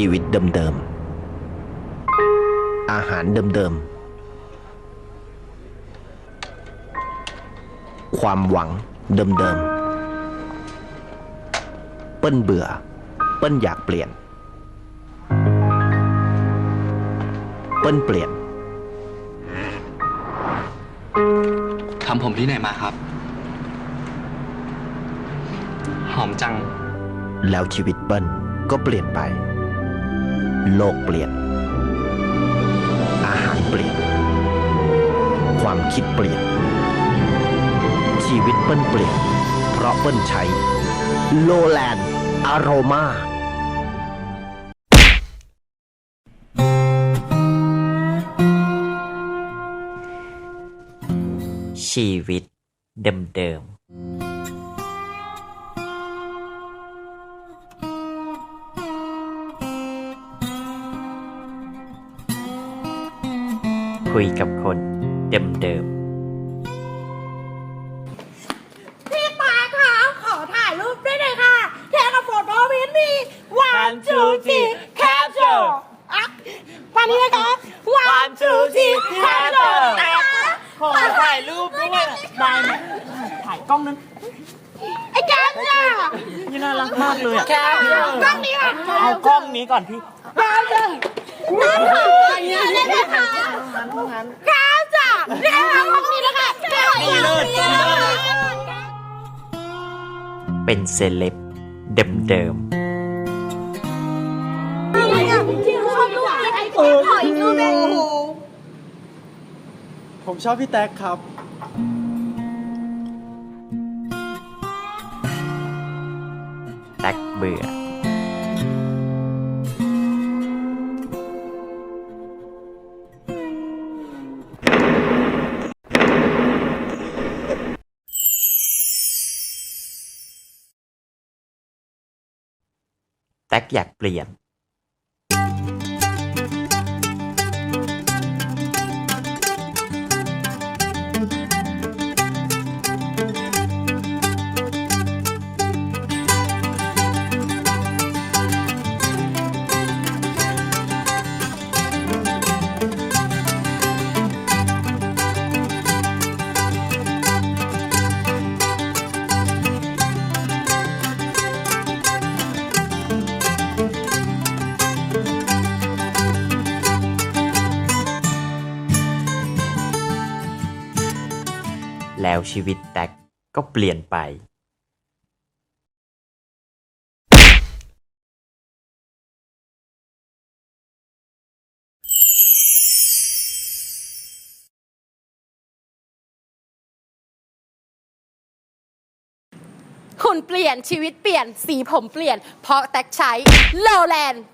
ชีวิตเดิมๆ อาหารเดิมๆ ความหวังเดิมๆ เปิ้ลเบื่อ เปิ้ลอยากเปลี่ยน เปิ้ลเปลี่ยนทำผมที่ไหนมาครับ หอมจัง แล้วชีวิตเปิ้ลก็เปลี่ยนไป โลกเปลี่ยน อาหารเปลี่ยน ความคิดเปลี่ยน ชีวิตเปิ้ลเปลี่ยน เพราะเปิ้ลใช้โลแลนด์อโรมาชีวิตเดิมๆ คุยกับคนเดิมพี่ปาค่ะขอถ่ายรูปด้วยเลยค่ะ แทนกับโฟโต้วินมีวัน One, two, three, capture อะปานี้นะคะวัน One, two, three, capture ขอถ่ายรูปด้วยได้ถ่ายกล้องนั้นไอ้แก้มจ้านี่น่ารักมากเลยอะกล้องนี้ค่ะเอากล้องนี้ก่อนพี่แก้มจ้าน้ำถ่ายอย่างนี้ได้ไหมคะแก้มจ้านี่ค่ะกล้องนี้นะคะแก้มนี่เลยๆเป็นเซเลบเดิมเออขออีกรูปได้ไหมผมชอบพี่แท็กครับๆแตกเบื่อ แตกอยากเปลี่ยน แล้วชีวิตแตกก็เปลี่ยนไปคุณเปลี่ยนชีวิตเปลี่ยนสีผมเปลี่ยน เพราะแตกใช้โลแลนด์